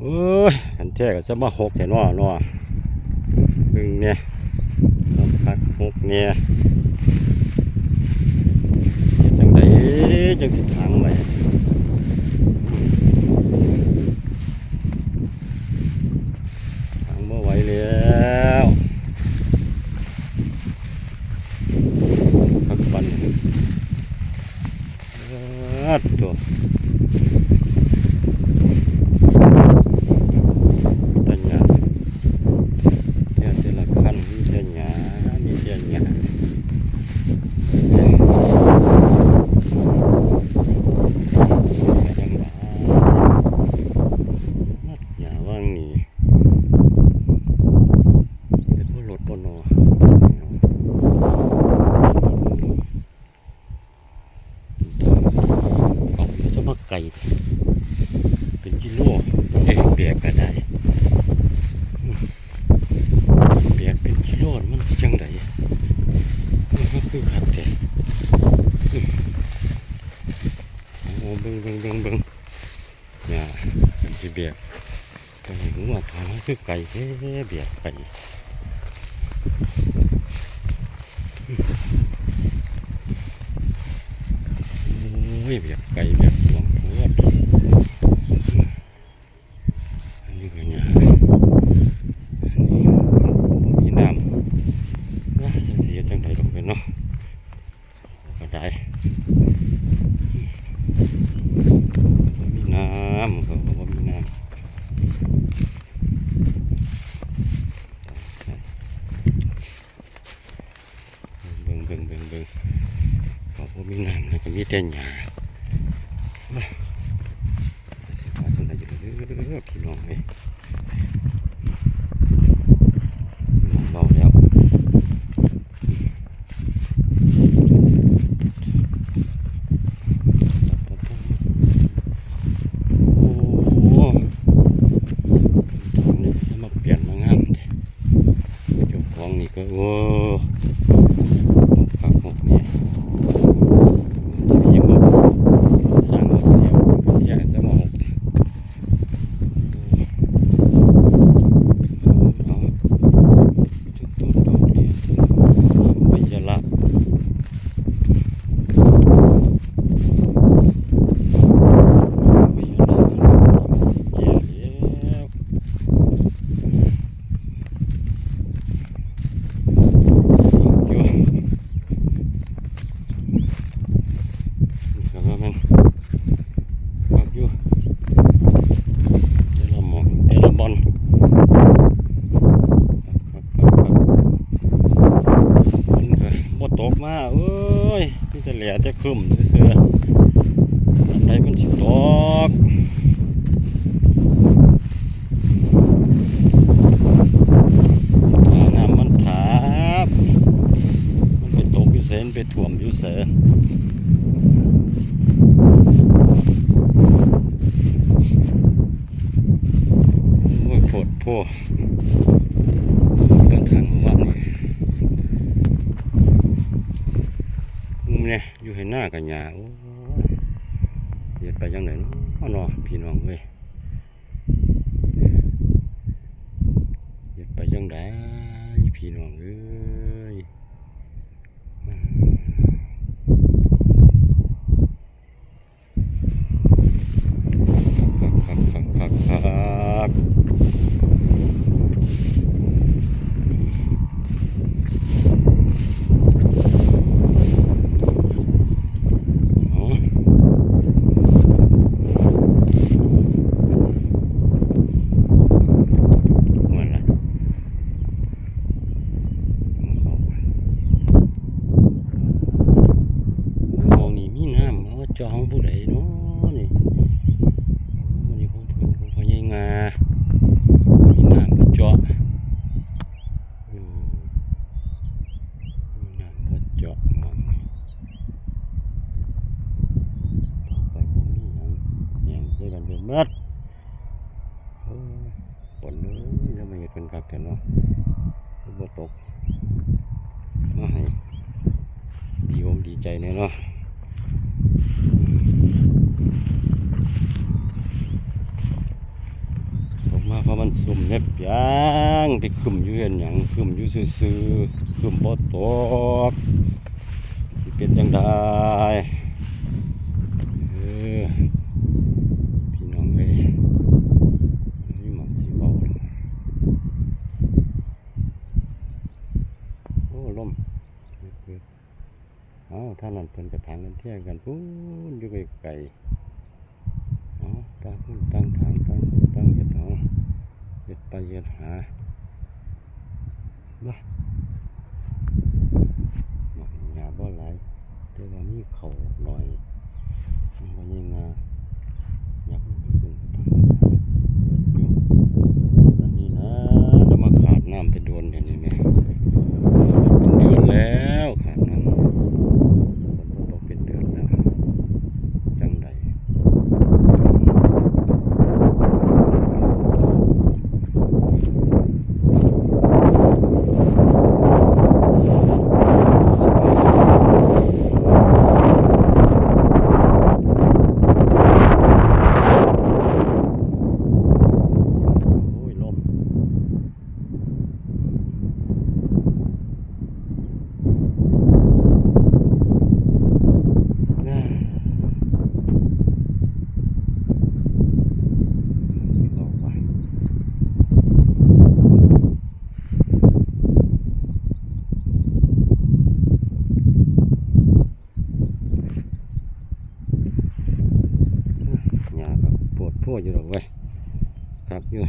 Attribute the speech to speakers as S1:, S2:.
S1: โอ้ยขันแท้ก็จะมาหกแต่นอเนอเบิ่งเนี่ยลำพักหกเนี่ยเฮ็ดจังไดจังสิทางไว้ทางบ่อไหวแล้วพักปันอัดตัว ตัญญาเดี๋ยวแต่ละขั้นมีตัญญามีตัญญาอย่าว่างนี่เป็นผู้หลดบนนอเอาจะมาไก่เป็นกิโลเองเปียกก็ได้ เปียกเป็นกิโลนมันจังไดมันก็ คือขัดแต่โอ้เบิ่งเบิ่งเบิ่งเบิ่งเนี่ยมันจะเบียกก็เห็นว่าทางคือไก่แท้เบียดไก่โอ้ยเบียกไก่เบียกหลวงพวดอันนี้ก็เนี่ย มีน้ำนะจะเสียจังไดลงไปเนาะก็ได้บ่มีน้ำก็บ่มีน้ำเบิ่งเบิ่งเบิ่งเบิ่งก็บ่มีน้ำ แล้วก็มีแต่หยาว้าสิว่าจังไดอยู่เรื่อพี่น้องเลย เบาแล้วโอ้โหทางนี้จะมาเปลี่ยนมางามแท้เจ้าของนี่ก็โอ้หกคักหกเนี่ยจะมียังหกสร้างหกเสียวเป็นแย่จะมาหกเอา จุดต้นดอกเรียนถึงใบยะละใบยะละแก่แล้วอยู่ก็ว่ามันพักอยู่แต่ละหมองแต่ละบอล ครับครับครับมันก็บ่ต กมาเอ้ยนี่จะแหล่จะคึมเสืออันใดมันสิตกน้ำมันถาบมันไปตกอยู่เสนไปท่วมอยู่เสนโอ้ยโพดโพเดินทางของวันนี้มุมเนี่ยอยู่เหน้ากันยาโอ้เหยียดไปยังไหนเนาะนอพี่น้องเว้ยเหยียดไปยังไงพี่น้องเอ้ย เบิดฝนยังไม่เห็ดเป็นกับแต่เนาะฝนตกมาให้ดีผมดีใจแน่เนาะกมาเพราะมันสุ่มเน็บยางที่คุมอยู่เห็นอย่างคุมอยู่ซื่อๆคุมบ่ตกที่เป็นยังได้ เอาท่านั้นเพิ่นกระถางกันเที่ยงกันปุ๊บอยู่ไกลๆเอาตั้งคนตั้งถางตั้งคนตั้งเห็ดเอาเห็ดไปเห็ดหาบ้า อยู่หรอกเว้ยครับอยู่